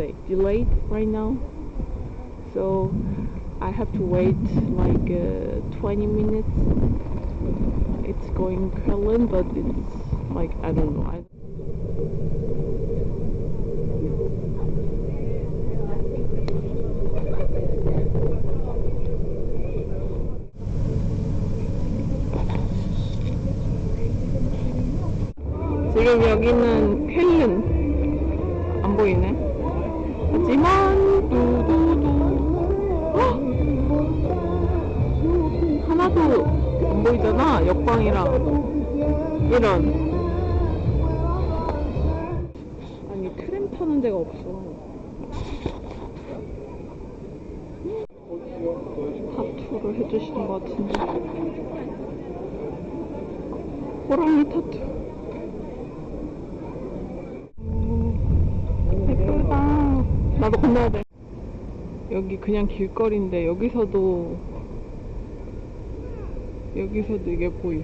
say delayed right now. So I have to wait like uh, 20 minutes. It's going Köln, but it's like I don't know. I, 지금 여기는 쾰른 안 보이네. 하지만 두두두. 헉! 하나도 안 보이잖아 역광이랑. 이런. 아니 트램 타는 데가 없어. 타투를 해주시는 것 같은데. 호랑이 타투 나도 건너야 돼. 여기 그냥 길거리인데 여기서도 여기서도 이게 보이.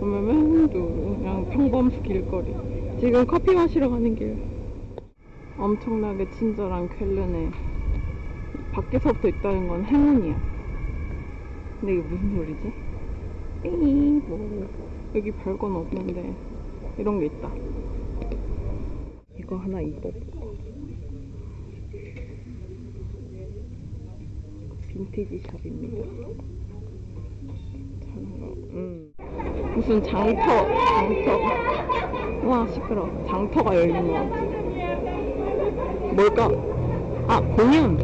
그러면 또 그냥 평범 길거리. 지금 커피 마시러 가는 길. 엄청나게 친절한 쾰른에 밖에서부터 있다는 건 행운이야. 근데 이게 무슨 소리지? 삐 뭐. 여기 별건 없는데 이런 게 있다. 이거 하나 입어보고 빈티지 샵입니다. 음. 무슨 장터, 장터. 와, 시끄러. 장터가 열린 것 같아. 뭘까? 아, 공연!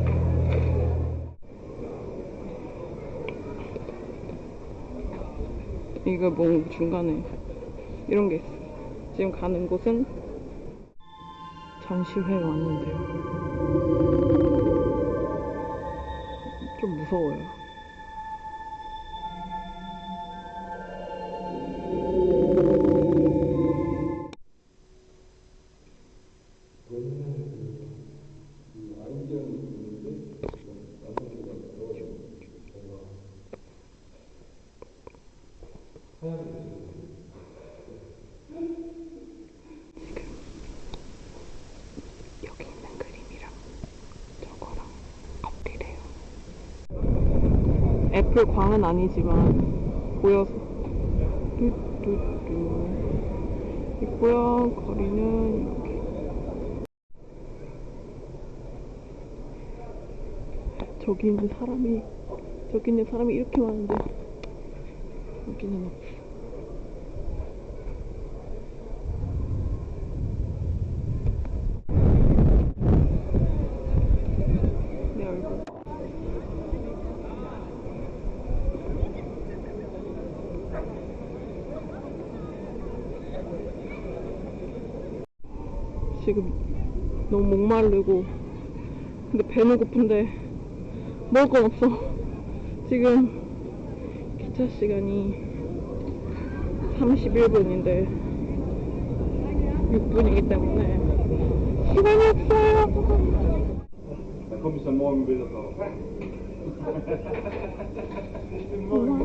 이거 뭐 중간에 이런 게 있어. 지금 가는 곳은 전시회에 왔는데요. 좀 무서워요. 여기 있는 그림이랑 저거랑 엎드려요. 애플 광은 아니지만 보여서 뚜뚜뚜 있고요. 거리는 이렇게 저기 있는 사람이 저기 있는 사람이 이렇게 많은데 여기는 없어. 지금 너무 목마르고 근데 배는 고픈데 먹을 건 없어 지금 기차 시간이 31분인데 6분이기 때문에 시간이 없어요. Morgen.